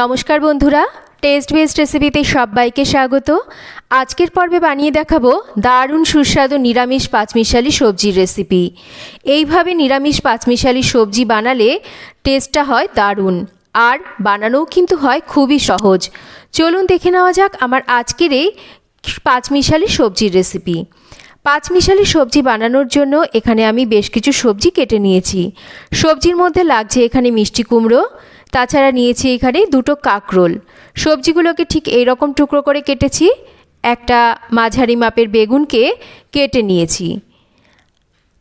নমস্কার বন্ধুরা test best রেসিপিতে সবাইকে স্বাগত। আজকের পর্বে বানিয়ে দেখাবো দারুণ সুস্বাদু নিরামিষ পাঁচমিশালি সবজির রেসিপি এইভাবে নিরামিষ পাঁচমিশালি সবজি বানালে টেস্টটা হয় দারুণ, আর বানানোও কিন্তু হয় খুবই সহজ। চলুন দেখে নেওয়া যাক আমার আজকের এই পাঁচমিশালি সবজির রেসিপি পাঁচমিশালি সবজি বানানোর জন্য এখানে আমি বেশ কিছু সবজি কেটে নিয়েছি। সবজির মধ্যে লাগছে এখানে মিষ্টি কুমড়ো তাছাড়া নিয়েছি এখানে দুটো কাকরোল সবজিগুলোকে ঠিক এই রকম টুকরো করে কেটেছি। একটা মাঝারি মাপের বেগুনকে কেটে নিয়েছি।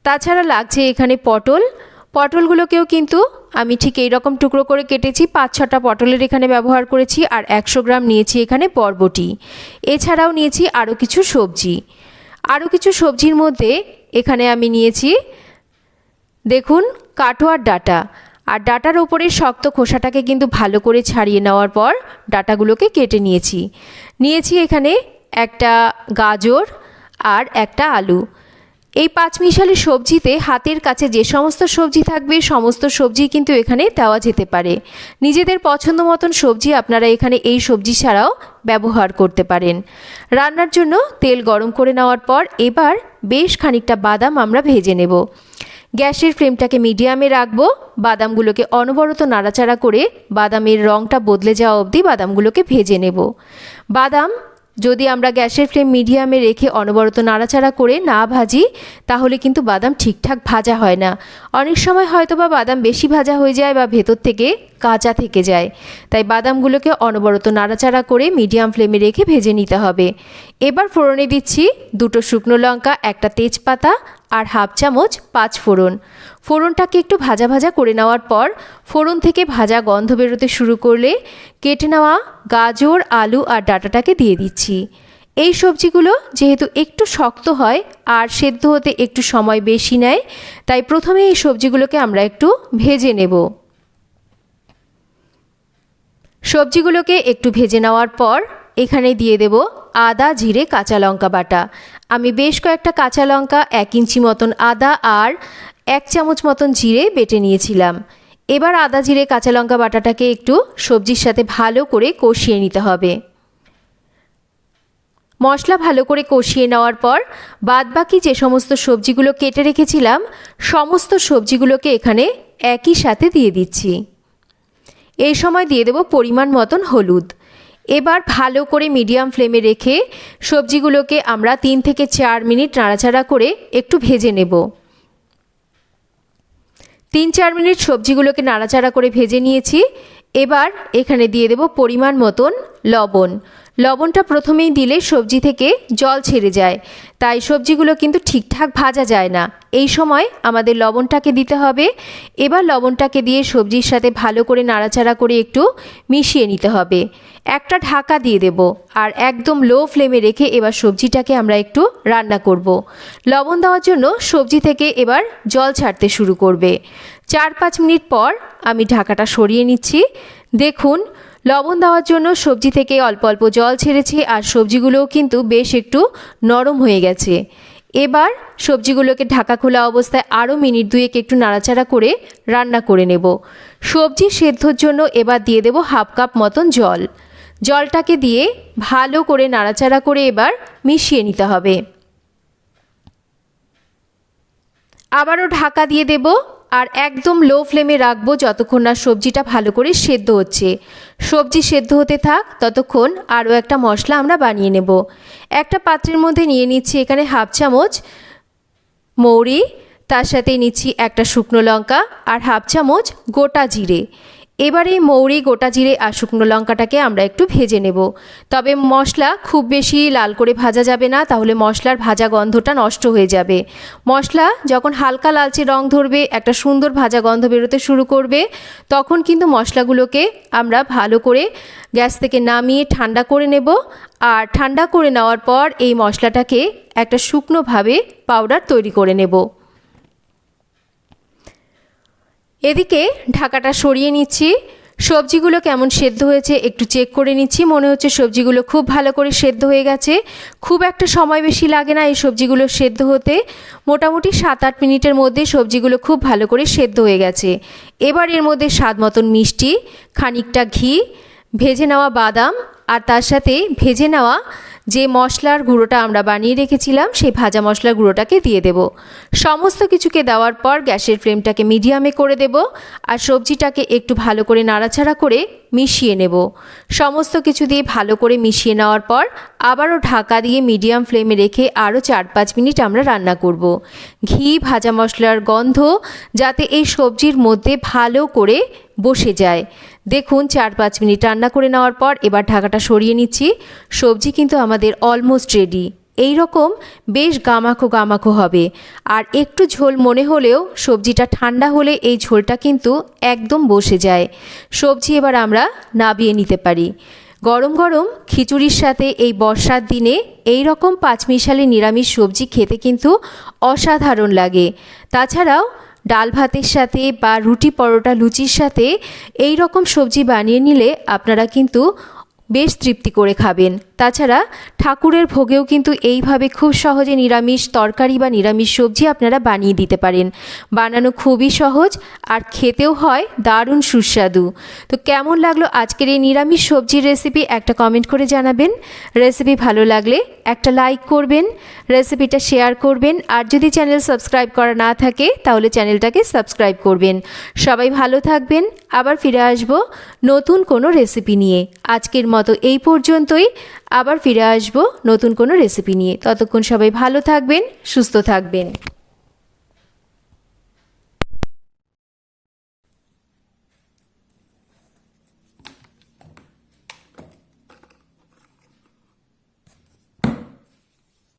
তাছাড়া লাগছে এখানে পটল। পটলগুলোকেও কিন্তু আমি ঠিক এই রকম টুকরো করে কেটেছি। পাঁচ ছটা পটলের এখানে ব্যবহার করেছি আর একশো গ্রাম নিয়েছি এখানে বরবটি। এছাড়াও নিয়েছি আরও কিছু সবজি। আরও কিছু সবজির মধ্যে এখানে আমি নিয়েছি, দেখুন, কাটোয়ার ডাটা। আর ডাটার ওপরে শক্ত খোসাটাকে কিন্তু ভালো করে ছাড়িয়ে নেওয়ার পর ডাটাগুলোকে কেটে নিয়েছি। নিয়েছি এখানে একটা গাজর আর একটা আলু। এই পাঁচমিশালি সবজিতে হাতের কাছে যে সমস্ত সবজি থাকবে, সমস্ত সবজি কিন্তু এখানে দেওয়া যেতে পারে। নিজেদের পছন্দ মতন সবজি আপনারা এখানে এই সবজি ছাড়াও ব্যবহার করতে পারেন। রান্নার জন্য তেল গরম করে নেওয়ার পর এবার বেশ খানিকটা বাদাম আমরা ভেজে নেব। গ্যাসের ফ্লেমটাকে মিডিয়ামে রাখব, বাদামগুলোকে অনবরত নাড়াচাড়া করে বাদামের রঙটা বদলে যাওয়া অবধি বাদামগুলোকে ভেজে নেব। বাদাম, যদি আমরা গ্যাসের ফ্লেম মিডিয়ামে রেখে অনবরত নাড়াচাড়া করে না ভাজি, তাহলে কিন্তু বাদাম ঠিকঠাক ভাজা হয় না। অনেক সময় হয়তো বা বাদাম বেশি ভাজা হয়ে যায় বা ভেতর থেকে কাঁচা থেকে যায়। তাই বাদামগুলোকে অনবরত নাড়াচাড়া করে মিডিয়াম ফ্লেমে রেখে ভেজে নিতে হবে। এবার ফোড়নে দিচ্ছি দুটো শুকনো লঙ্কা, একটা তেজপাতা আর হাফ চামচ পাঁচ ফোড়ন। ফোড়নটাকে একটু ভাজা ভাজা করে নেওয়ার পর ফোড়ন থেকে ভাজা গন্ধ বেরোতে শুরু করলে কেটে নেওয়া গাজর, আলু আর ডাটাটাকে দিয়ে দিচ্ছি। এই সবজিগুলো যেহেতু একটু শক্ত হয় আর সেদ্ধ হতে একটু সময় বেশি নেয়, তাই প্রথমে এই সবজিগুলোকে আমরা একটু ভেজে নেব। সবজিগুলোকে একটু ভেজে নেওয়ার পর এখানে দিয়ে দেব আদা, জিরে, কাঁচা লঙ্কা বাটা। আমি বেশ কয়েকটা কাঁচা লঙ্কা, এক ইঞ্চি মতন আদা আর এক চামচ মতন জিরে বেটে নিয়েছিলাম। এবার আদা, জিরে, কাঁচা লঙ্কা বাটাটাকে একটু সবজির সাথে ভালো করে কষিয়ে নিতে হবে। মশলা ভালো করে কষিয়ে নেওয়ার পর বাদবাকি যে সমস্ত সবজিগুলো কেটে রেখেছিলাম, সমস্ত সবজিগুলোকে এখানে একই সাথে দিয়ে দিচ্ছি। এই সময় দিয়ে দেব পরিমাণ মতন হলুদ। এবার ভালো করে মিডিয়াম ফ্লেমে রেখে সবজিগুলোকে আমরা তিন থেকে চার মিনিট নাড়াচাড়া করে একটু ভেজে নেব। তিন চার মিনিট সবজিগুলোকে নাড়াচাড়া করে ভেজে নিয়েছি। এবার এখানে দিয়ে দেব পরিমাণ মতন লবণ। লবণটা প্রথমেই দিলে সবজি থেকে জল ছেড়ে যায়। তাই সবজিগুলো কিন্তু ঠিকঠাক ভাজা যায় না। এই সময় আমাদের লবণটাকে দিতে হবে। এবার লবণটাকে দিয়ে সবজির সাথে ভালো করে নাড়াচাড়া করে একটু মিশিয়ে নিতে হবে। একটা ঢাকা দিয়ে দেব আর একদম লো ফ্লেমে রেখে এবার সবজিটাকে আমরা একটু রান্না করব। লবণ দেওয়ার জন্য সবজি থেকে এবার জল ছাড়তে শুরু করবে। চার পাঁচ মিনিট পর আমি ঢাকাটা সরিয়ে নিচ্ছি। দেখুন লবণ দেওয়ার জন্য সবজি থেকে অল্প অল্প জল ছেড়েছি আর সবজিগুলোও কিন্তু বেশ একটু নরম হয়ে গেছে। এবার সবজিগুলোকে ঢাকা খোলা অবস্থায় আরও মিনিট দুয়েক একটু নাড়াচাড়া করে রান্না করে নেব। সবজি সেদ্ধর জন্য এবার দিয়ে দেব হাফ কাপ মতন জল। জলটাকে দিয়ে ভালো করে নাড়াচাড়া করে এবার মিশিয়ে নিতে হবে। আবারও ঢাকা দিয়ে দেব আর একদম লো ফ্লেমে রাখব যতক্ষণ না সবজিটা ভালো করে সেদ্ধ হচ্ছে। সবজি সেদ্ধ হতে থাক, ততক্ষণ আরও একটা মশলা আমরা বানিয়ে নেব। একটা পাত্রের মধ্যে নিয়ে নিচ্ছি এখানে হাফ চামচ মৌরি, তার সাথে নিচ্ছি একটা শুকনো লঙ্কা আর হাফ চামচ গোটা জিরে। এবার মৌরি গোটা জিরে আর শুকনো লঙ্কাটাকে আমরা একটু ভেজে নেব। তবে মশলা খুব বেশি লাল করে ভাজা যাবে না, তাহলে মশলার ভাজা গন্ধটা নষ্ট হয়ে যাবে। মশলা যখন হালকা লালচে রং ধরবে, একটা সুন্দর ভাজা গন্ধ বেরোতে শুরু করবে, তখন কিন্তু মশলাগুলোকে আমরা ভালো করে গ্যাস থেকে নামিয়ে ঠান্ডা করে নেব। আর ঠান্ডা করে নেওয়ার পর এই মশলাটাকে একটা শুকনোভাবে পাউডার তৈরি করে নেব। এদিকে ঢাকাটা সরিয়ে নিচ্ছি। সবজিগুলো কেমন সেদ্ধ হয়েছে একটু চেক করে নিচ্ছি। মনে হচ্ছে সবজিগুলো খুব ভালো করে সেদ্ধ হয়ে গেছে। খুব একটা সময় বেশি লাগে না এই সবজিগুলো সেদ্ধ হতে। মোটামুটি সাত আট মিনিটের মধ্যে সবজিগুলো খুব ভালো করে সেদ্ধ হয়ে গেছে। এবার এর মধ্যে স্বাদ মতন মিষ্টি, খানিকটা ঘি, ভেজে নেওয়া বাদাম আর তার সাথে ভেজে নেওয়া যে মশলার গুঁড়োটা আমরা বানিয়ে রেখেছিলাম, সেই ভাজা মশলার গুঁড়োটাকে দিয়ে দেব। সমস্ত কিছুকে দেওয়ার পর গ্যাসের ফ্লেমটাকে মিডিয়ামে করে দেব আর সবজিটাকে একটু ভালো করে নাড়াচাড়া করে মিশিয়ে নেব। সমস্ত কিছু দিয়ে ভালো করে মিশিয়ে নেওয়ার পর আবারও ঢাকা দিয়ে মিডিয়াম ফ্লেমে রেখে আরও চার পাঁচ মিনিট আমরা রান্না করব। ঘি, ভাজা মশলার গন্ধ, যাতে এই সবজির মধ্যে ভালো করে বসে যায়। দেখুন, চার পাঁচ মিনিট রান্না করে নেওয়ার পর এবার ঢাকাটা সরিয়ে নিচ্ছি। সবজি কিন্তু আমাদের অলমোস্ট রেডি এই রকম বেশ গামাখো গামাখো হবে। আর একটু ঝোল মনে হলেও সবজিটা ঠান্ডা হলে এই ঝোলটা কিন্তু একদম বসে যায়। সবজি এবার আমরা নাবিয়ে নিতে পারি। গরম গরম খিচুড়ির সাথে এই বর্ষার দিনে এই রকম পাঁচমিশালি নিরামিষ সবজি খেতে কিন্তু অসাধারণ লাগে। তাছাড়াও ডাল ভাতের সাথে বা রুটি পরোটা লুচির সাথে এই রকম সবজি বানিয়ে নিলে আপনারা কিন্তু বেশ তৃপ্তি করে খাবেন। তাছাড়া ঠাকুরের ভোগেও কিন্তু এইভাবে খুব সহজে নিরামিষ তরকারি বা নিরামিষ সবজি আপনারা বানিয়ে দিতে পারেন। বানানো খুবই সহজ আর খেতেও হয় দারুণ সুস্বাদু। তো কেমন লাগল আজকের এই নিরামিষ সবজির রেসিপি একটা কমেন্ট করে জানাবেন। রেসিপি ভালো লাগলে একটা লাইক করবেন রেসিপিটা শেয়ার করবেন আর যদি চ্যানেল সাবস্ক্রাইব করা না থাকে তাহলে চ্যানেলটাকে সাবস্ক্রাইব করবেন। সবাই ভালো থাকবেন, আবার ফিরে আসব নতুন কোনো রেসিপি নিয়ে। আজকের মতো এই পর্যন্তই। আবার ফিরে আসব নতুন কোনো রেসিপি নিয়ে। ততক্ষণ সবাই ভালো থাকবেন, সুস্থ থাকবেন।